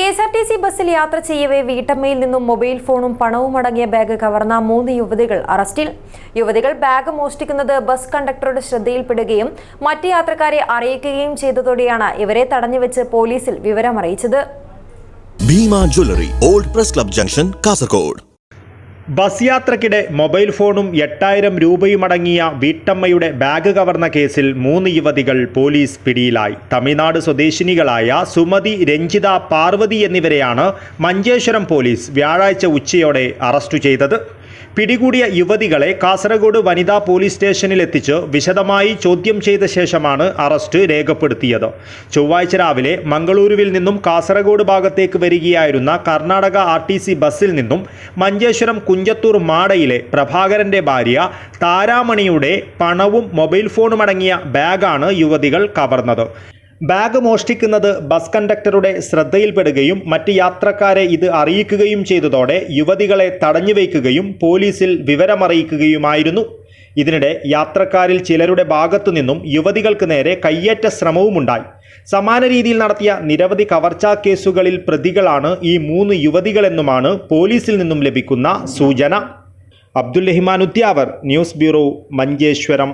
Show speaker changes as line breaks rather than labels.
K S R T C ബസ്സിൽ യാത്ര ചെയ്യവേ വീട്ടമ്മയിൽ നിന്നും മൊബൈൽ ഫോണും പണവും അടങ്ങിയ ബാഗ് കവർന്ന മൂന്ന് യുവതികൾ അറസ്റ്റിൽ. യുവതികൾ ബാഗ് മോഷ്ടിക്കുന്നത് ബസ് കണ്ടക്ടറുടെ ശ്രദ്ധയിൽപ്പെടുകയും മറ്റ് യാത്രക്കാരെ അറിയിക്കുകയും ചെയ്തതോടെയാണ് ഇവരെ തടഞ്ഞുവെച്ച് പോലീസിൽ വിവരമറിയിച്ചത്.
Bhima jewellery old press club junction Kasaragod.
Bus യാത്രക്കിടെ മൊബൈൽ ഫോണും എട്ടായിരം രൂപയുമടങ്ങിയ വീട്ടമ്മയുടെ ബാഗ് കവർന്ന കേസിൽ മൂന്ന് യുവതികൾ പോലീസ് പിടിയിലായി. തമിഴ്നാട് സ്വദേശിനികളായ സുമതി രഞ്ജിത പാർവതി എന്നിവരെയാണ് മഞ്ചേശ്വരം പോലീസ് വ്യാഴാഴ്ച ഉച്ചയോടെ അറസ്റ്റ് ചെയ്തത്. പിടികൂടിയ യുവതികളെ കാസർഗോഡ് വനിതാ പോലീസ് സ്റ്റേഷനിൽ എത്തിച്ച് വിശദമായി ചോദ്യം ചെയ്ത ശേഷമാണ് അറസ്റ്റ് രേഖപ്പെടുത്തിയത്. ചൊവ്വാഴ്ച രാവിലെ മംഗളൂരുവിൽ നിന്നും കാസർഗോഡ് ഭാഗത്തേക്ക് വരികയായിരുന്ന കർണാടക ആർ ബസ്സിൽ നിന്നും മഞ്ചേശ്വരം കുഞ്ചത്തൂർ മാടയിലെ പ്രഭാകരന്റെ ഭാര്യ താരാമണിയുടെ പണവും മൊബൈൽ ഫോണും അടങ്ങിയ ബാഗാണ് യുവതികൾ കവർന്നത്. ബാഗ് മോഷ്ടിക്കുന്നത് ബസ് കണ്ടക്ടറുടെ ശ്രദ്ധയിൽപ്പെടുകയും മറ്റ് യാത്രക്കാരെ ഇത് അറിയിക്കുകയും ചെയ്തതോടെ യുവതികളെ തടഞ്ഞുവയ്ക്കുകയും പോലീസിൽ വിവരമറിയിക്കുകയുമായിരുന്നു. ഇതിനിടെ യാത്രക്കാരിൽ ചിലരുടെ ഭാഗത്തു നിന്നും യുവതികൾക്ക് നേരെ കയ്യേറ്റ ശ്രമവുമുണ്ടായി. സമാന രീതിയിൽ നടത്തിയ നിരവധി കവർച്ചാ കേസുകളിൽ പ്രതികളാണ് ഈ മൂന്ന് യുവതികളെന്നുമാണ് പോലീസിൽ നിന്നും ലഭിക്കുന്ന സൂചന. Abdul Rahiman Udyavar news bureau Manjeshwaram.